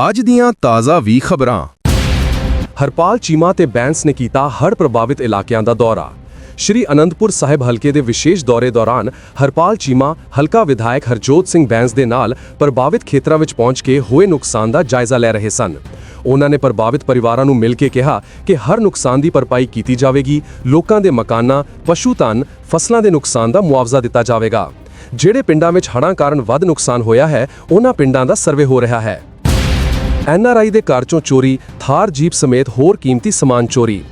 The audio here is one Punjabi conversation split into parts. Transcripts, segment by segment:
ਅੱਜ ਦੀਆਂ ਤਾਜ਼ਾ ਵੀ ਖਬਰਾਂ। ਹਰਪਾਲ ਚੀਮਾ ਤੇ ਬੈਂਸ ਨੇ ਕੀਤਾ ਹੜ੍ਹ ਪ੍ਰਭਾਵਿਤ ਇਲਾਕਿਆਂ ਦਾ ਦੌਰਾ। ਸ਼੍ਰੀ ਅਨੰਦਪੁਰ ਸਾਹਿਬ ਹਲਕੇ ਦੇ ਵਿਸ਼ੇਸ਼ ਦੌਰੇ ਦੌਰਾਨ ਹਰਪਾਲ ਚੀਮਾ, ਹਲਕਾ ਵਿਧਾਇਕ ਹਰਜੋਤ ਸਿੰਘ ਬੈਂਸ ਦੇ ਨਾਲ ਪ੍ਰਭਾਵਿਤ ਖੇਤਰਾਂ ਵਿੱਚ ਪਹੁੰਚ ਕੇ ਹੋਏ ਨੁਕਸਾਨ ਦਾ ਜਾਇਜ਼ਾ ਲੈ ਰਹੇ ਸਨ। ਉਹਨਾਂ ਨੇ ਪ੍ਰਭਾਵਿਤ ਪਰਿਵਾਰਾਂ ਨੂੰ ਮਿਲ ਕੇ ਕਿਹਾ ਕਿ ਹਰ ਨੁਕਸਾਨ ਦੀ ਭਰਪਾਈ ਕੀਤੀ ਜਾਵੇਗੀ, ਲੋਕਾਂ ਦੇ ਮਕਾਨਾਂ, ਪਸ਼ੂ ਧਨ, ਫਸਲਾਂ ਦੇ ਨੁਕਸਾਨ ਦਾ ਮੁਆਵਜ਼ਾ ਦਿੱਤਾ ਜਾਵੇਗਾ। ਜਿਹੜੇ ਪਿੰਡਾਂ ਵਿੱਚ ਹੜ੍ਹਾਂ ਕਾਰਨ ਵੱਧ ਨੁਕਸਾਨ ਹੋਇਆ ਹੈ, ਉਹਨਾਂ ਪਿੰਡਾਂ ਦਾ ਸਰਵੇ ਹੋ ਰਿਹਾ ਹੈ। ਐਨਆਰਆਈ ਦੇ ਘਰ ਚੋਂ ਚੋਰੀ, ਥਾਰ ਜੀਪ ਸਮੇਤ ਹੋਰ ਕੀਮਤੀ ਸਮਾਨ ਚੋਰੀ।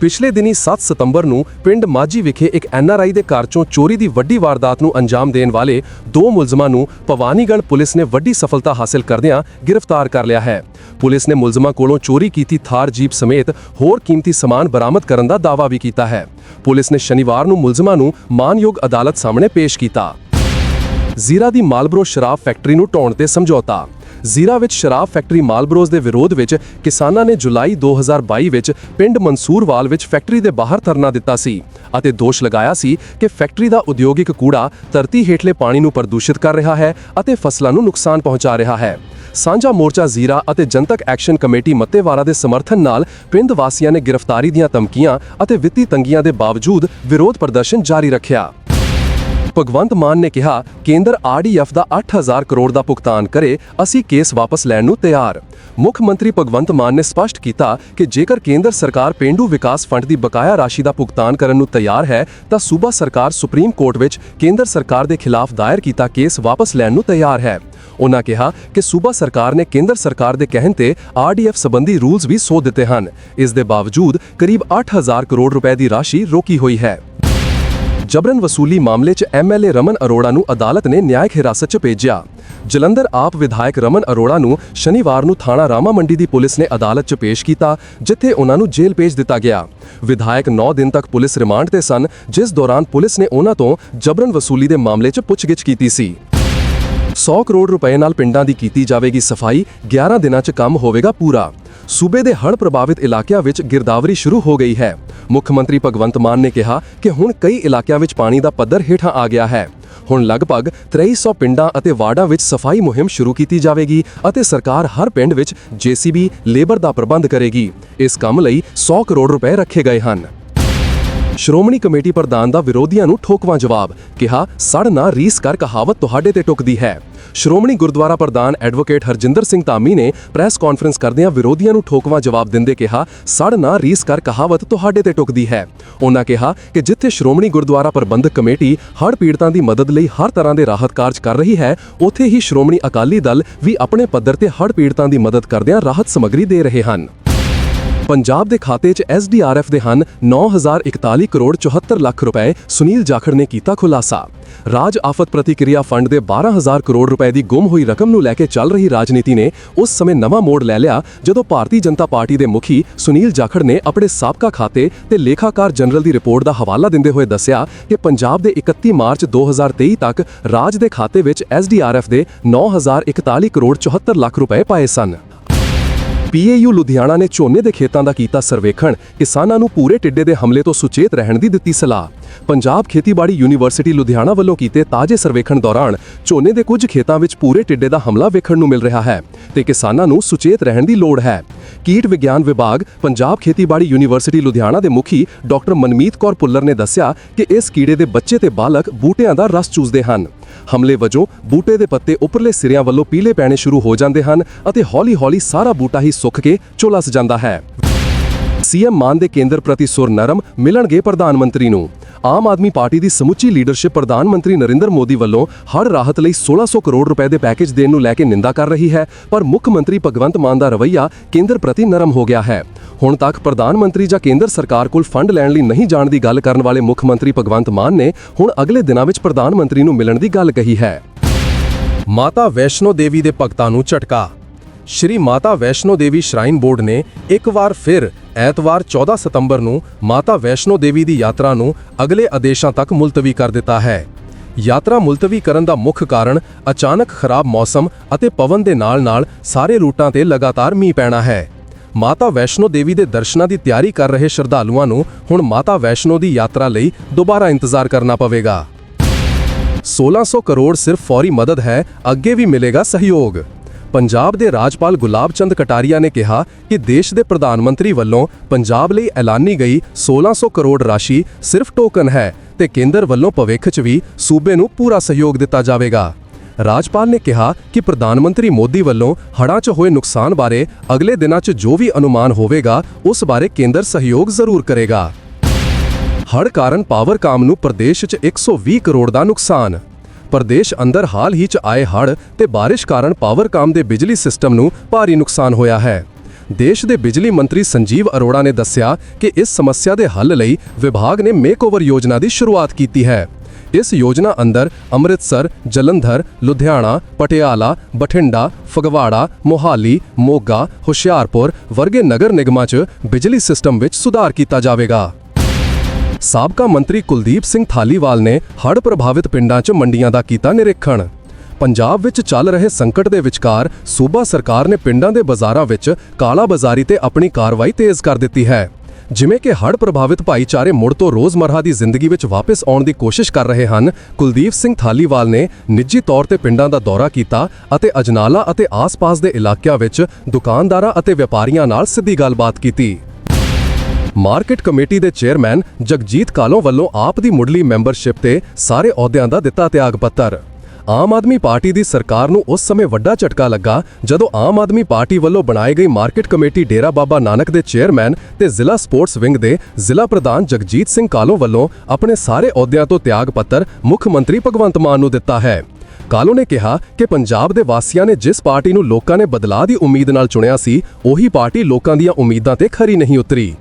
ਪਿਛਲੇ ਦਿਨੀ 7 ਸਤੰਬਰ ਨੂੰ ਪਿੰਡ ਮਾਝੀ ਵਿਖੇ ਇੱਕ ਐਨਆਰਆਈ ਦੇ ਘਰ ਚੋਂ ਚੋਰੀ ਦੀ ਵੱਡੀ ਵਾਰਦਾਤ ਨੂੰ ਅੰਜਾਮ ਦੇਣ ਵਾਲੇ ਦੋ ਮੁਲਜ਼ਮਾਂ ਨੂੰ ਭਵਾਨੀਗੜ੍ਹ ਪੁਲਿਸ ਨੇ ਵੱਡੀ ਸਫਲਤਾ ਹਾਸਲ ਕਰਦਿਆਂ ਗ੍ਰਿਫਤਾਰ ਕਰ ਲਿਆ ਹੈ। ਪੁਲਿਸ ਨੇ ਮੁਲਜ਼ਮਾਂ ਕੋਲੋਂ ਚੋਰੀ ਕੀਤੀ ਥਾਰ ਜੀਪ ਸਮੇਤ ਹੋਰ ਕੀਮਤੀ ਸਮਾਨ ਬਰਾਮਦ ਕਰਨ ਦਾ ਦਾਅਵਾ ਵੀ ਕੀਤਾ ਹੈ। ਪੁਲਿਸ ਨੇ ਸ਼ਨੀਵਾਰ ਨੂੰ ਮੁਲਜ਼ਮਾਂ ਨੂੰ ਮਾਨਯੋਗ ਅਦਾਲਤ ਸਾਹਮਣੇ ਪੇਸ਼ ਕੀਤਾ। ਜ਼ੀਰਾ ਦੀ ਮਾਲਬਰੋ ਸ਼ਰਾਬ ਫੈਕਟਰੀ ਨੂੰ ਢਾਉਣ ਤੇ ਸਮਝੌਤਾ ਜ਼ੀਰਾ ਵਿੱਚ ਸ਼ਰਾਬ ਫੈਕਟਰੀ ਮਾਲਬਰੋਜ਼ ਦੇ ਵਿਰੋਧ ਵਿੱਚ ਕਿਸਾਨਾਂ ਨੇ ਜੁਲਾਈ 2022 ਵਿੱਚ ਪਿੰਡ ਮਨਸੂਰਵਾਲ ਵਿੱਚ ਫੈਕਟਰੀ ਦੇ ਬਾਹਰ ਧਰਨਾ ਦਿੱਤਾ ਸੀ ਅਤੇ ਦੋਸ਼ ਲਗਾਇਆ ਸੀ ਕਿ ਫੈਕਟਰੀ ਦਾ ਉਦਯੋਗਿਕ ਕੂੜਾ ਧਰਤੀ ਹੇਠਲੇ ਪਾਣੀ ਨੂੰ ਪ੍ਰਦੂਸ਼ਿਤ ਕਰ ਰਿਹਾ ਹੈ ਅਤੇ ਫਸਲਾਂ ਨੂੰ ਨੁਕਸਾਨ ਪਹੁੰਚਾ ਰਿਹਾ ਹੈ। ਸਾਂਝਾ ਮੋਰਚਾ ਜ਼ੀਰਾ ਅਤੇ ਜਨਤਕ ਐਕਸ਼ਨ ਕਮੇਟੀ ਮੱਤੇਵਾਰਾ ਦੇ ਸਮਰਥਨ ਨਾਲ ਪਿੰਡ ਵਾਸੀਆਂ ਨੇ ਗ੍ਰਿਫਤਾਰੀ ਦੀਆਂ ਧਮਕੀਆਂ ਅਤੇ ਵਿੱਤੀ ਤੰਗੀਆਂ ਦੇ ਬਾਵਜੂਦ ਵਿਰੋਧ ਪ੍ਰਦਰਸ਼ਨ ਜਾਰੀ ਰੱਖਿਆ। ਭਗਵੰਤ ਮਾਨ ਨੇ ਕਿਹਾ, ਕੇਂਦਰ ਆਰਡੀਐਫ ਦਾ 8000 ਕਰੋੜ ਦਾ ਭੁਗਤਾਨ ਕਰੇ, ਅਸੀਂ ਕੇਸ ਵਾਪਸ ਲੈਣ ਨੂੰ ਤਿਆਰ। ਮੁੱਖ ਮੰਤਰੀ ਭਗਵੰਤ ਮਾਨ ਨੇ ਸਪਸ਼ਟ ਕੀਤਾ ਕਿ ਜੇਕਰ ਕੇਂਦਰ ਸਰਕਾਰ ਪਿੰਡੂ ਵਿਕਾਸ ਫੰਡ ਦੀ ਬਕਾਇਆ ਰਾਸ਼ੀ ਦਾ ਭੁਗਤਾਨ ਕਰਨ ਨੂੰ ਤਿਆਰ ਹੈ, ਤਾਂ ਸੂਬਾ ਸਰਕਾਰ ਸੁਪਰੀਮ ਕੋਰਟ ਵਿੱਚ ਕੇਂਦਰ ਸਰਕਾਰ ਦੇ ਖਿਲਾਫ ਦਾਇਰ ਕੀਤਾ ਕੇਸ ਵਾਪਸ ਲੈਣ ਨੂੰ ਤਿਆਰ ਹੈ। ਉਹਨਾਂ ਕਿਹਾ ਕਿ ਸੂਬਾ ਸਰਕਾਰ ਨੇ ਕੇਂਦਰ ਸਰਕਾਰ ਦੇ ਕਹਿਣ ਤੇ ਆਰਡੀਐਫ ਸੰਬੰਧੀ ਰੂਲਸ ਵੀ ਸੋਧ ਦਿੱਤੇ ਹਨ। ਇਸ ਦੇ ਬਾਵਜੂਦ ਕਰੀਬ 8000 ਕਰੋੜ ਰੁਪਏ ਦੀ ਰਾਸ਼ੀ ਰੋਕੀ ਹੋਈ ਹੈ। ਜਬਰਨ ਵਸੂਲੀ ਮਾਮਲੇ 'ਚ ਐਮਐਲਏ ਰਮਨ ਅਰੋੜਾ ਨੂੰ ਅਦਾਲਤ ਨੇ ਨਿਆਇਕ ਹਿਰਾਸਤ 'ਚ ਭੇਜਿਆ। ਜਲੰਧਰ ਆਪ ਵਿਧਾਇਕ ਰਮਨ ਅਰੋੜਾ ਨੂੰ ਸ਼ਨੀਵਾਰ ਨੂੰ ਥਾਣਾ ਰਾਮਾ ਮੰਡੀ ਦੀ ਪੁਲਿਸ ਨੇ ਅਦਾਲਤ 'ਚ ਪੇਸ਼ ਕੀਤਾ, ਜਿੱਥੇ ਉਹਨਾਂ ਨੂੰ ਜੇਲ੍ਹ ਭੇਜ ਦਿੱਤਾ ਗਿਆ। ਵਿਧਾਇਕ 9 ਦਿਨ ਤੱਕ ਪੁਲਿਸ ਰਿਮਾਂਡ ਤੇ ਸਨ, ਜਿਸ ਦੌਰਾਨ ਪੁਲਿਸ ਨੇ ਉਹਨਾਂ ਤੋਂ ਜਬਰਨ ਵਸੂਲੀ ਦੇ ਮਾਮਲੇ 'ਚ ਪੁੱਛਗਿੱਛ ਕੀਤੀ ਸੀ। 100 ਕਰੋੜ ਰੁਪਏ ਨਾਲ ਪਿੰਡਾਂ ਦੀ ਕੀਤੀ ਜਾਵੇਗੀ ਸਫ਼ਾਈ 11 ਦਿਨਾਂ 'ਚ ਕੰਮ ਹੋਵੇਗਾ ਪੂਰਾ। ਸੂਬੇ ਦੇ ਹੜ੍ਹ ਪ੍ਰਭਾਵਿਤ ਇਲਾਕਿਆਂ ਵਿੱਚ ਗਿਰਦਾਵਰੀ ਸ਼ੁਰੂ ਹੋ ਗਈ ਹੈ। ਮੁੱਖ ਮੰਤਰੀ ਭਗਵੰਤ ਮਾਨ ਨੇ ਕਿਹਾ ਕਿ ਹੁਣ ਕਈ ਇਲਾਕਿਆਂ ਵਿੱਚ ਪਾਣੀ ਦਾ ਪੱਧਰ ਹੇਠਾਂ ਆ ਗਿਆ ਹੈ। ਹੁਣ ਲਗਭਗ 2300 ਪਿੰਡਾਂ ਅਤੇ ਵਾਰਡਾਂ ਵਿੱਚ ਸਫ਼ਾਈ ਮੁਹਿੰਮ ਸ਼ੁਰੂ ਕੀਤੀ ਜਾਵੇਗੀ ਅਤੇ ਸਰਕਾਰ ਹਰ ਪਿੰਡ ਵਿੱਚ ਜੀਸੀਬੀ ਲੇਬਰ ਦਾ ਪ੍ਰਬੰਧ ਕਰੇਗੀ। ਇਸ ਕੰਮ ਲਈ 100 ਕਰੋੜ ਰੁਪਏ ਰੱਖੇ ਗਏ ਹਨ। ਸ਼੍ਰੋਮਣੀ ਕਮੇਟੀ ਪ੍ਰਧਾਨ ਦਾ ਵਿਰੋਧੀਆਂ ਨੂੰ ਠੋਕਵਾਂ ਜਵਾਬ, ਕਿਹਾ, ਸੜ ਨਾ ਰੀਸ ਕਰ ਕਹਾਵਤ ਤੁਹਾਡੇ ਤੇ ਟੁਕਦੀ ਹੈ। ਸ਼੍ਰੋਮਣੀ ਗੁਰਦੁਆਰਾ ਪ੍ਰਧਾਨ ਐਡਵੋਕੇਟ ਹਰਜਿੰਦਰ ਸਿੰਘ ਧਾਮੀ ਨੇ ਪ੍ਰੈਸ ਕਾਨਫਰੰਸ ਕਰਦਿਆਂ ਵਿਰੋਧੀਆਂ ਨੂੰ ਠੋਕਵਾਂ ਜਵਾਬ ਦਿੰਦੇ ਕਿਹਾ, ਸੜ ਨਾ ਰੀਸ ਕਰ ਕਹਾਵਤ ਤੁਹਾਡੇ ਤੇ ਟੁਕਦੀ ਹੈ। ਉਹਨਾਂ ਕਿਹਾ ਕਿ ਜਿੱਥੇ ਸ਼੍ਰੋਮਣੀ ਗੁਰਦੁਆਰਾ ਪ੍ਰਬੰਧਕ ਕਮੇਟੀ ਹੜ੍ਹ ਪੀੜਤਾਂ ਦੀ ਮਦਦ ਲਈ ਹਰ ਤਰ੍ਹਾਂ ਦੇ ਰਾਹਤ ਕਾਰਜ ਕਰ ਰਹੀ ਹੈ, ਉੱਥੇ ਹੀ ਸ਼੍ਰੋਮਣੀ ਅਕਾਲੀ ਦਲ ਵੀ ਆਪਣੇ ਪੱਧਰ ਤੇ ਹੜ੍ਹ ਪੀੜਤਾਂ ਦੀ ਮਦਦ ਕਰਦਿਆਂ ਰਾਹਤ ਸਮੱਗਰੀ ਦੇ ਰਹੇ ਹਨ। ਪੰਜਾਬ ਦੇ ਖਾਤੇ 'ਚ ਐਸਡੀਆਰਐਫ ਦੇ ਹਨ 9041 ਕਰੋੜ 74 ਲੱਖ ਰੁਪਏ, ਸੁਨੀਲ ਜਾਖੜ ਨੇ ਕੀਤਾ ਖੁਲਾਸਾ। ਰਾਜ ਆਫਤ ਪ੍ਰਤੀਕਿਰਿਆ ਫੰਡ ਦੇ 12000 ਕਰੋੜ ਰੁਪਏ ਦੀ ਗੁੰਮ ਹੋਈ ਰਕਮ ਨੂੰ ਲੈ ਕੇ ਚੱਲ ਰਹੀ ਰਾਜਨੀਤੀ ਨੇ ਉਸ ਸਮੇਂ ਨਵਾਂ ਮੋੜ ਲੈ ਲਿਆ, ਜਦੋਂ ਭਾਰਤੀ ਜਨਤਾ ਪਾਰਟੀ ਦੇ ਮੁਖੀ ਸੁਨੀਲ ਜਾਖੜ ਨੇ ਆਪਣੇ ਸਾਬਕਾ ਖਾਤੇ ਤੇ ਲੇਖਾਕਾਰ ਜਨਰਲ ਦੀ ਰਿਪੋਰਟ ਦਾ ਹਵਾਲਾ ਦਿੰਦੇ ਹੋਏ ਦੱਸਿਆ ਕਿ ਪੰਜਾਬ ਦੇ 31 ਮਾਰਚ 2023 ਤੱਕ ਰਾਜ ਦੇ ਖਾਤੇ ਵਿੱਚ ਐਸਡੀਆਰਐਫ ਦੇ 9041 ਕਰੋੜ 74 ਲੱਖ ਰੁਪਏ ਪਾਏ ਸਨ। ਪੀਏਯੂ ਲੁਧਿਆਣਾ ਨੇ ਝੋਨੇ ਦੇ ਖੇਤਾਂ ਦਾ ਕੀਤਾ ਸਰਵੇਖਣ। ਕਿਸਾਨਾਂ ਨੂੰ ਪੂਰੇ ਟਿੱਡੇ ਦੇ ਹਮਲੇ ਤੋਂ ਸੁਚੇਤ ਰਹਿਣ ਦੀ ਦਿੱਤੀ ਸਲਾਹ। ਪੰਜਾਬ ਖੇਤੀਬਾੜੀ ਯੂਨੀਵਰਸਿਟੀ ਲੁਧਿਆਣਾ ਵੱਲੋਂ ਕੀਤੇ ਤਾਜ਼ੇ ਸਰਵੇਖਣ ਦੌਰਾਨ ਝੋਨੇ ਦੇ ਕੁਝ ਖੇਤਾਂ ਵਿੱਚ ਪੂਰੇ ਟਿੱਡੇ ਦਾ ਹਮਲਾ ਵੇਖਣ ਨੂੰ ਮਿਲ ਰਿਹਾ ਹੈ ਤੇ ਕਿਸਾਨਾਂ ਨੂੰ ਸੁਚੇਤ ਰਹਿਣ ਦੀ ਲੋੜ ਹੈ। ਕੀਟ ਵਿਗਿਆਨ ਵਿਭਾਗ, ਪੰਜਾਬ ਖੇਤੀਬਾੜੀ ਯੂਨੀਵਰਸਿਟੀ ਲੁਧਿਆਣਾ ਦੇ ਮੁਖੀ ਡਾਕਟਰ ਮਨਮੀਤ ਕੌਰ ਪੁੱਲਰ ਨੇ ਦੱਸਿਆ ਕਿ ਇਸ ਕੀੜੇ ਦੇ ਬੱਚੇ ਤੇ ਬਾਲਕ ਬੂਟਿਆਂ ਦਾ ਰਸ ਚੂਸਦੇ ਹਨ। ਹਮਲੇ ਵਜੋਂ ਬੂਟੇ ਦੇ ਪੱਤੇ ਉੱਪਰਲੇ ਸਿਰਿਆਂ ਵੱਲੋਂ ਪੀਲੇ ਪੈਣੇ ਸ਼ੁਰੂ ਹੋ ਜਾਂਦੇ ਹਨ ਅਤੇ ਹੌਲੀ-ਹੌਲੀ ਸਾਰਾ ਬੂਟਾ ਹੀ ਸੁੱਕ ਕੇ ਝੁਲਸ ਜਾਂਦਾ ਹੈ। ਸੀਐਮ ਮਾਨ ਦੇ ਕੇਂਦਰ ਪ੍ਰਤੀ ਸੁਰ ਨਰਮ ਮਿਲਣਗੇ ਪ੍ਰਧਾਨ ਮੰਤਰੀ ਨੂੰ। ਆਮ ਆਦਮੀ ਪਾਰਟੀ ਦੀ ਸਮੁੱਚੀ ਲੀਡਰਸ਼ਿਪ ਪ੍ਰਧਾਨ ਮੰਤਰੀ ਨਰਿੰਦਰ ਮੋਦੀ ਵੱਲੋਂ ਹੜ੍ਹ ਰਾਹਤ ਲਈ 1600 ਕਰੋੜ ਰੁਪਏ ਦੇ ਪੈਕੇਜ ਦੇਣ ਨੂੰ ਲੈ ਕੇ ਨਿੰਦਾ ਕਰ ਰਹੀ ਹੈ, ਪਰ ਮੁੱਖ ਮੰਤਰੀ ਭਗਵੰਤ ਮਾਨ ਦਾ ਰਵੱਈਆ ਕੇਂਦਰ ਪ੍ਰਤੀ ਨਰਮ ਹੋ ਗਿਆ ਹੈ। ਹੁਣ ਤੱਕ ਪ੍ਰਧਾਨ ਮੰਤਰੀ ਜਾਂ ਕੇਂਦਰ ਸਰਕਾਰ ਕੋਲ ਫੰਡ ਲੈਣ ਲਈ ਨਹੀਂ ਜਾਣ ਦੀ ਗੱਲ ਕਰਨ ਵਾਲੇ ਮੁੱਖ ਮੰਤਰੀ ਭਗਵੰਤ ਮਾਨ ਨੇ ਹੁਣ ਅਗਲੇ ਦਿਨਾਂ ਵਿੱਚ ਪ੍ਰਧਾਨ ਮੰਤਰੀ ਨੂੰ ਮਿਲਣ ਦੀ ਗੱਲ ਕਹੀ ਹੈ। ਮਾਤਾ ਵੈਸ਼ਨੋ ਦੇਵੀ ਦੇ ਭਗਤਾਂ ਨੂੰ ਝਟਕਾ। ਸ਼੍ਰੀ ਮਾਤਾ ਵੈਸ਼ਨੋ ਦੇਵੀ ਸ਼ਰਾਈਨ ਬੋਰਡ ਨੇ ਇੱਕ ਵਾਰ ਫਿਰ ਐਤਵਾਰ 14 ਸਤੰਬਰ ਨੂੰ ਮਾਤਾ ਵੈਸ਼ਨੋ ਦੇਵੀ ਦੀ ਯਾਤਰਾ ਨੂੰ ਅਗਲੇ ਆਦੇਸ਼ਾਂ ਤੱਕ ਮੁਲਤਵੀ ਕਰ ਦਿੱਤਾ ਹੈ। ਯਾਤਰਾ ਮੁਲਤਵੀ ਕਰਨ ਦਾ ਮੁੱਖ ਕਾਰਨ ਅਚਾਨਕ ਖਰਾਬ ਮੌਸਮ ਅਤੇ ਪਵਨ ਦੇ ਨਾਲ-ਨਾਲ ਸਾਰੇ ਰੂਟਾਂ ਤੇ ਲਗਾਤਾਰ ਮੀਂਹ ਪੈਣਾ ਹੈ। ਮਾਤਾ ਵੈਸ਼ਨੋ ਦੇਵੀ ਦੇ ਦਰਸ਼ਨਾਂ ਦੀ ਤਿਆਰੀ ਕਰ ਰਹੇ ਸ਼ਰਧਾਲੂਆਂ ਨੂੰ ਹੁਣ ਮਾਤਾ ਵੈਸ਼ਨੋ ਦੀ ਯਾਤਰਾ ਲਈ ਦੁਬਾਰਾ ਇੰਤਜ਼ਾਰ ਕਰਨਾ ਪਵੇਗਾ। 1600 ਕਰੋੜ ਸਿਰਫ ਫੌਰੀ ਮਦਦ ਹੈ, ਅੱਗੇ ਵੀ ਮਿਲੇਗਾ ਸਹਿਯੋਗ। ਪੰਜਾਬ ਦੇ ਰਾਜਪਾਲ ਗੁਲਾਬ ਚੰਦ ਕਟਾਰੀਆ ਨੇ ਕਿਹਾ ਕਿ ਦੇਸ਼ ਦੇ ਪ੍ਰਧਾਨ ਮੰਤਰੀ ਵੱਲੋਂ ਪੰਜਾਬ ਲਈ ਐਲਾਨੀ ਗਈ 1600 ਕਰੋੜ ਰਾਸ਼ੀ ਸਿਰਫ ਟੋਕਨ ਹੈ ਤੇ ਕੇਂਦਰ ਵੱਲੋਂ ਭਵਿੱਖ 'ਚ ਵੀ ਸੂਬੇ ਨੂੰ ਪੂਰਾ ਸਹਿਯੋਗ ਦਿੱਤਾ ਜਾਵੇਗਾ। ਰਾਜਪਾਲ ਨੇ ਕਿਹਾ ਕਿ ਪ੍ਰਧਾਨ ਮੰਤਰੀ ਮੋਦੀ ਵੱਲੋਂ ਹੜ੍ਹਾਂ 'ਚ ਹੋਏ ਨੁਕਸਾਨ ਬਾਰੇ ਅਗਲੇ ਦਿਨਾਂ 'ਚ ਜੋ ਵੀ ਅਨੁਮਾਨ ਹੋਵੇਗਾ, ਉਸ ਬਾਰੇ ਕੇਂਦਰ ਸਹਿਯੋਗ ਜ਼ਰੂਰ ਕਰੇਗਾ। ਹੜ੍ਹ ਕਾਰਨ ਪਾਵਰਕਾਮ ਨੂੰ ਪ੍ਰਦੇਸ਼ 'ਚ 120 ਕਰੋੜ ਦਾ ਨੁਕਸਾਨ। ਪ੍ਰਦੇਸ਼ ਅੰਦਰ ਹਾਲ ਹੀ 'ਚ ਆਏ ਹੜ੍ਹ ਤੇ ਬਾਰਿਸ਼ ਕਾਰਨ ਪਾਵਰਕਾਮ ਦੇ ਬਿਜਲੀ ਸਿਸਟਮ ਨੂੰ ਭਾਰੀ ਨੁਕਸਾਨ ਹੋਇਆ ਹੈ। ਦੇਸ਼ ਦੇ ਬਿਜਲੀ ਮੰਤਰੀ ਸੰਜੀਵ ਅਰੋੜਾ ਨੇ ਦੱਸਿਆ ਕਿ ਇਸ ਸਮੱਸਿਆ ਦੇ ਹੱਲ ਲਈ ਵਿਭਾਗ ਨੇ ਮੇਕਓਵਰ ਯੋਜਨਾ ਦੀ ਸ਼ੁਰੂਆਤ ਕੀਤੀ ਹੈ। ਇਸ ਯੋਜਨਾ ਅੰਦਰ ਅੰਮ੍ਰਿਤਸਰ, ਜਲੰਧਰ, ਲੁਧਿਆਣਾ, ਪਟਿਆਲਾ, ਬਠਿੰਡਾ, ਫਗਵਾੜਾ, ਮੋਹਾਲੀ, ਮੋਗਾ, ਹੁਸ਼ਿਆਰਪੁਰ ਵਰਗੇ ਨਗਰ ਨਿਗਮਾਂ 'ਚ ਬਿਜਲੀ ਸਿਸਟਮ ਵਿੱਚ ਸੁਧਾਰ ਕੀਤਾ ਜਾਵੇਗਾ। ਸਾਬਕਾ ਮੰਤਰੀ ਕੁਲਦੀਪ ਸਿੰਘ ਥਾਲੀਵਾਲ ਨੇ ਹੜ੍ਹ ਪ੍ਰਭਾਵਿਤ ਪਿੰਡਾਂ 'ਚ ਮੰਡੀਆਂ ਦਾ ਕੀਤਾ ਨਿਰੀਖਣ। ਪੰਜਾਬ ਵਿੱਚ ਚੱਲ ਰਹੇ ਸੰਕਟ ਦੇ ਵਿਚਕਾਰ ਸੂਬਾ ਸਰਕਾਰ ਨੇ ਪਿੰਡਾਂ ਦੇ ਬਾਜ਼ਾਰਾਂ ਵਿੱਚ ਕਾਲਾ ਬਾਜ਼ਾਰੀ ਤੇ ਆਪਣੀ ਕਾਰਵਾਈ ਤੇਜ਼ ਕਰ ਦਿੱਤੀ ਹੈ। ਜਿਵੇਂ ਕਿ ਹੜ੍ਹ ਪ੍ਰਭਾਵਿਤ ਭਾਈਚਾਰੇ ਮੁੜ ਤੋਂ ਰੋਜ਼ਮਰਰਾ ਦੀ ਜ਼ਿੰਦਗੀ ਵਿੱਚ ਵਾਪਸ ਆਉਣ ਦੀ ਕੋਸ਼ਿਸ਼ ਕਰ ਰਹੇ ਹਨ, ਕੁਲਦੀਪ ਸਿੰਘ ਥਾਲੀਵਾਲ ਨੇ ਨਿੱਜੀ ਤੌਰ ਤੇ ਪਿੰਡਾਂ ਦਾ ਦੌਰਾ ਕੀਤਾ ਅਤੇ ਅਜਨਾਲਾ ਅਤੇ ਆਸ-ਪਾਸ ਦੇ ਇਲਾਕਿਆਂ ਵਿੱਚ ਦੁਕਾਨਦਾਰਾਂ ਅਤੇ ਵਪਾਰੀਆਂ ਨਾਲ ਸਿੱਧੀ ਗੱਲਬਾਤ ਕੀਤੀ। ਮਾਰਕੀਟ ਕਮੇਟੀ ਦੇ ਚੇਅਰਮੈਨ ਜਗਜੀਤ ਕਾਲੋਂ ਵੱਲੋਂ ਆਪ ਦੀ ਮੁੱਢਲੀ ਮੈਂਬਰਸ਼ਿਪ ਤੇ ਸਾਰੇ ਅਹੁਦਿਆਂ ਦਾ ਦਿੱਤਾ ਤਿਆਗ ਪੱਤਰ। ਆਮ ਆਦਮੀ ਪਾਰਟੀ ਦੀ ਸਰਕਾਰ ਨੂੰ ਉਸ ਸਮੇਂ ਵੱਡਾ ਝਟਕਾ ਲੱਗਾ ਜਦੋਂ ਆਮ ਆਦਮੀ ਪਾਰਟੀ ਵੱਲੋਂ ਬਣਾਈ ਗਈ ਮਾਰਕੀਟ ਕਮੇਟੀ ਡੇਰਾ ਬਾਬਾ ਨਾਨਕ ਦੇ ਚੇਅਰਮੈਨ ਤੇ ਜ਼ਿਲ੍ਹਾ ਸਪੋਰਟਸ ਵਿੰਗ ਦੇ ਜ਼ਿਲ੍ਹਾ ਪ੍ਰਧਾਨ ਜਗਜੀਤ ਸਿੰਘ ਕਾਲੋ ਵੱਲੋਂ ਆਪਣੇ ਸਾਰੇ ਅਹੁਦਿਆਂ ਤੋਂ ਤਿਆਗ ਪੱਤਰ ਮੁੱਖ ਮੰਤਰੀ ਭਗਵੰਤ ਮਾਨ ਨੂੰ ਦਿੱਤਾ ਹੈ। ਕਾਲੋ ਨੇ ਕਿਹਾ ਕਿ ਪੰਜਾਬ ਦੇ ਵਾਸੀਆਂ ਨੇ ਜਿਸ ਪਾਰਟੀ ਨੂੰ ਲੋਕਾਂ ਨੇ ਬਦਲਾਅ ਦੀ ਉਮੀਦ ਨਾਲ ਚੁਣਿਆ ਸੀ, ਉਹੀ ਪਾਰਟੀ ਲੋਕਾਂ ਦੀਆਂ ਉਮੀਦਾਂ ਤੇ ਖਰੀ ਨਹੀਂ ਉਤਰੀ।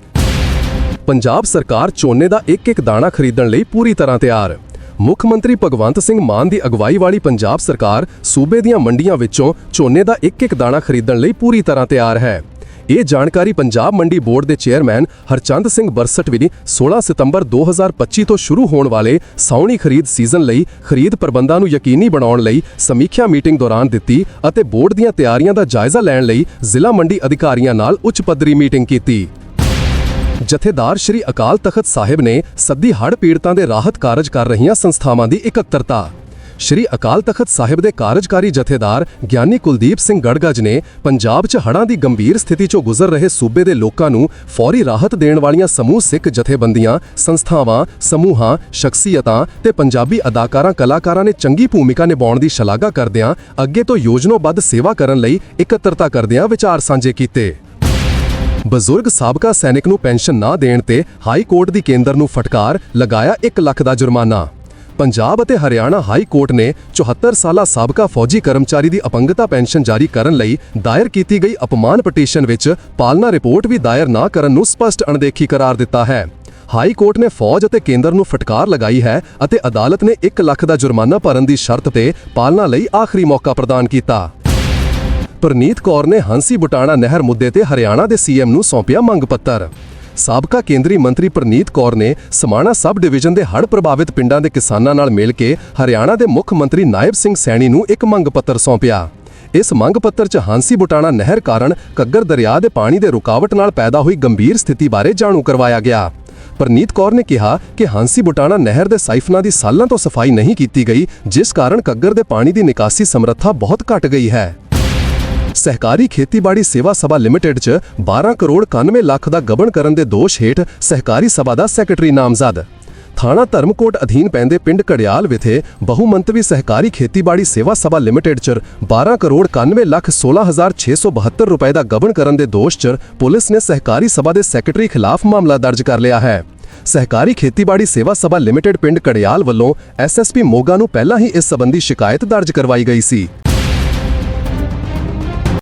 ਪੰਜਾਬ ਸਰਕਾਰ ਝੋਨੇ ਦਾ ਇੱਕ ਇੱਕ ਦਾਣਾ ਖਰੀਦਣ ਲਈ ਪੂਰੀ ਤਰ੍ਹਾਂ ਤਿਆਰ। ਮੁੱਖ ਮੰਤਰੀ ਭਗਵੰਤ ਸਿੰਘ ਮਾਨ ਦੀ ਅਗਵਾਈ ਵਾਲੀ ਪੰਜਾਬ ਸਰਕਾਰ ਸੂਬੇ ਦੀਆਂ ਮੰਡੀਆਂ ਵਿੱਚੋਂ ਝੋਨੇ ਦਾ ਇੱਕ ਇੱਕ ਦਾਣਾ ਖਰੀਦਣ ਲਈ ਪੂਰੀ ਤਰ੍ਹਾਂ ਤਿਆਰ ਹੈ। ਇਹ ਜਾਣਕਾਰੀ ਪੰਜਾਬ ਮੰਡੀ ਬੋਰਡ ਦੇ ਚੇਅਰਮੈਨ ਹਰਚੰਦ ਸਿੰਘ ਬਰਸਟ ਵੀ 16 ਸਤੰਬਰ 2025 ਤੋਂ ਸ਼ੁਰੂ ਹੋਣ ਵਾਲੇ ਸਾਉਣੀ ਖਰੀਦ ਸੀਜ਼ਨ ਲਈ ਖਰੀਦ ਪ੍ਰਬੰਧਾਂ ਨੂੰ ਯਕੀਨੀ ਬਣਾਉਣ ਲਈ ਸਮੀਖਿਆ ਮੀਟਿੰਗ ਦੌਰਾਨ ਦਿੱਤੀ ਅਤੇ ਬੋਰਡ ਦੀਆਂ ਤਿਆਰੀਆਂ ਦਾ ਜਾਇਜ਼ਾ ਲੈਣ ਲਈ ਜ਼ਿਲ੍ਹਾ ਮੰਡੀ ਅਧਿਕਾਰੀਆਂ ਨਾਲ ਉੱਚ ਪੱਧਰੀ ਮੀਟਿੰਗ ਕੀਤੀ। ਜਥੇਦਾਰ ਸ਼੍ਰੀ ਅਕਾਲ ਤਖਤ ਸਾਹਿਬ ਨੇ ਸੱਦੀ ਹੜ੍ਹ ਪੀੜਤਾਂ ਦੇ ਰਾਹਤ ਕਾਰਜ ਕਰ ਰਹੀਆਂ ਸੰਸਥਾਵਾਂ ਦੀ ਇਕੱਤਰਤਾ। ਸ਼੍ਰੀ ਅਕਾਲ ਤਖਤ ਸਾਹਿਬ ਦੇ ਕਾਰਜਕਾਰੀ ਜਥੇਦਾਰ ਗਿਆਨੀ ਕੁਲਦੀਪ ਸਿੰਘ ਗੜਗਜ ਨੇ ਪੰਜਾਬ 'ਚ ਹੜ੍ਹਾਂ ਦੀ ਗੰਭੀਰ ਸਥਿਤੀ 'ਚੋਂ ਗੁਜ਼ਰ ਰਹੇ ਸੂਬੇ ਦੇ ਲੋਕਾਂ ਨੂੰ ਫੌਰੀ ਰਾਹਤ ਦੇਣ ਵਾਲੀਆਂ ਸਮੂਹ ਸਿੱਖ ਜਥੇਬੰਦੀਆਂ, ਸੰਸਥਾਵਾਂ, ਸਮੂਹਾਂ, ਸ਼ਖਸੀਅਤਾਂ ਤੇ ਪੰਜਾਬੀ ਅਦਾਕਾਰਾਂ, ਕਲਾਕਾਰਾਂ ਨੇ ਚੰਗੀ ਭੂਮਿਕਾ ਨਿਭਾਉਣ ਦੀ ਸ਼ਲਾਘਾ ਕਰਦਿਆਂ ਅੱਗੇ ਤੋਂ ਯੋਜਨਾਬੱਧ ਸੇਵਾ ਕਰਨ ਲਈ ਇਕੱਤਰਤਾ ਕਰਦਿਆਂ ਵਿਚਾਰ ਸਾਂਝੇ ਕੀਤੇ। ਬਜ਼ੁਰਗ ਸਾਬਕਾ ਸੈਨਿਕ ਨੂੰ ਪੈਨਸ਼ਨ ਨਾ ਦੇਣ ਤੇ ਹਾਈ ਕੋਰਟ ਦੀ ਕੇਂਦਰ ਨੂੰ ਫਟਕਾਰ ਲਗਾਇਆ 1 ਲੱਖ ਦਾ ਜੁਰਮਾਨਾ। ਪੰਜਾਬ ਅਤੇ ਹਰਿਆਣਾ ਹਾਈ ਕੋਰਟ ਨੇ 74 ਸਾਲਾ ਸਾਬਕਾ ਫੌਜੀ ਕਰਮਚਾਰੀ ਦੀ ਅਪੰਗਤਾ ਪੈਨਸ਼ਨ ਜਾਰੀ ਕਰਨ ਲਈ ਦਾਇਰ ਕੀਤੀ ਗਈ ਅਪਮਾਨ ਪਟੀਸ਼ਨ ਵਿੱਚ ਪਾਲਣਾ ਰਿਪੋਰਟ ਵੀ ਦਾਇਰ ਨਾ ਕਰਨ ਨੂੰ ਸਪਸ਼ਟ ਅਣਦੇਖੀ ਕਰਾਰ ਦਿੱਤਾ ਹੈ। ਹਾਈ ਕੋਰਟ ਨੇ ਫੌਜ ਅਤੇ ਕੇਂਦਰ ਨੂੰ ਫਟਕਾਰ ਲਗਾਈ ਹੈ ਅਤੇ ਅਦਾਲਤ ਨੇ 1 ਲੱਖ ਦਾ ਜੁਰਮਾਨਾ ਭਰਨ ਦੀ ਸ਼ਰਤ ਤੇ ਪਾਲਣਾ ਲਈ ਆਖਰੀ ਮੌਕਾ ਪ੍ਰਦਾਨ ਕੀਤਾ। ਪਰਨੀਤ ਕੌਰ ਨੇ ਹੰਸੀ ਬੁਟਾਣਾ ਨਹਿਰ ਮੁੱਦੇ ਤੇ ਹਰਿਆਣਾ ਦੇ ਸੀਐਮ ਨੂੰ ਸੌਂਪਿਆ ਮੰਗ ਪੱਤਰ। ਸਾਬਕਾ ਕੇਂਦਰੀ ਮੰਤਰੀ ਪ੍ਰਨੀਤ ਕੌਰ ਨੇ ਸਮਾਣਾ ਸਬ ਡਿਵੀਜ਼ਨ ਦੇ ਹੜ੍ਹ ਪ੍ਰਭਾਵਿਤ ਪਿੰਡਾਂ ਦੇ ਕਿਸਾਨਾਂ ਨਾਲ ਮਿਲ ਕੇ ਹਰਿਆਣਾ ਦੇ ਮੁੱਖ ਮੰਤਰੀ ਨਾਇਬ ਸਿੰਘ ਸੈਣੀ ਨੂੰ ਇੱਕ ਮੰਗ ਪੱਤਰ ਸੌਂਪਿਆ। ਇਸ ਮੰਗ ਪੱਤਰ 'ਚ ਹਾਂਸੀ ਬੁਟਾਣਾ ਨਹਿਰ ਕਾਰਨ ਕੱਗਰ ਦਰਿਆ ਦੇ ਪਾਣੀ ਦੇ ਰੁਕਾਵਟ ਨਾਲ ਪੈਦਾ ਹੋਈ ਗੰਭੀਰ ਸਥਿਤੀ ਬਾਰੇ ਜਾਣੂ ਕਰਵਾਇਆ ਗਿਆ। ਪਰਨੀਤ ਕੌਰ ਨੇ ਕਿਹਾ ਕਿ ਹਾਂਸੀ ਬੁਟਾਣਾ ਨਹਿਰ ਦੇ ਸਾਈਫਨਾਂ ਦੀ ਸਾਲਾਂ ਤੋਂ ਸਫ਼ਾਈ ਨਹੀਂ ਕੀਤੀ ਗਈ, ਜਿਸ ਕਾਰਨ ਕੱਗਰ ਦੇ ਪਾਣੀ ਦੀ ਨਿਕਾਸੀ ਸਮਰੱਥਾ ਬਹੁਤ ਘਟ ਗਈ ਹੈ। ਸਹਿਕਾਰੀ ਖੇਤੀਬਾੜੀ ਸੇਵਾ ਸਭਾ ਲਿਮਟਿਡ 'ਚ 12 ਕਰੋੜ 91 ਲੱਖ ਦਾ ਗਬਨ ਕਰਨ ਦੇ ਦੋਸ਼ ਹੇਠ ਸਹਿਕਾਰੀ ਸਭਾ ਦਾ ਸੈਕਟਰੀ ਨਾਮਜ਼ਦ। ਥਾਣਾ ਧਰਮਕੋਟ ਅਧੀਨ ਪੈਂਦੇ ਪਿੰਡ ਕੜਿਆਲ ਵਿਖੇ ਬਹੁਮੰਤਵੀ ਸਹਿਕਾਰੀ ਖੇਤੀਬਾੜੀ ਸੇਵਾ ਸਭਾ ਲਿਮਟਿਡ 'ਚ 12 ਕਰੋੜ 91 ਲੱਖ 16672 ਰੁਪਏ ਦਾ ਗਬਨ ਕਰਨ ਦੇ ਦੋਸ਼ 'ਚ ਪੁਲਿਸ ਨੇ ਸਹਿਕਾਰੀ ਸਭਾ ਦੇ ਸੈਕਟਰੀ ਖਿਲਾਫ ਮਾਮਲਾ ਦਰਜ ਕਰ ਲਿਆ ਹੈ। ਸਹਿਕਾਰੀ ਖੇਤੀਬਾੜੀ ਸੇਵਾ ਸਭਾ ਲਿਮਟਿਡ ਪਿੰਡ ਕੜਿਆਲ ਵੱਲੋਂ ਐਸਐਸਪੀ ਮੋਗਾ ਨੂੰ ਪਹਿਲਾਂ ਹੀ ਇਸ ਸੰਬੰਧੀ ਸ਼ਿਕਾਇਤ ਦਰਜ ਕਰਵਾਈ ਗਈ ਸੀ।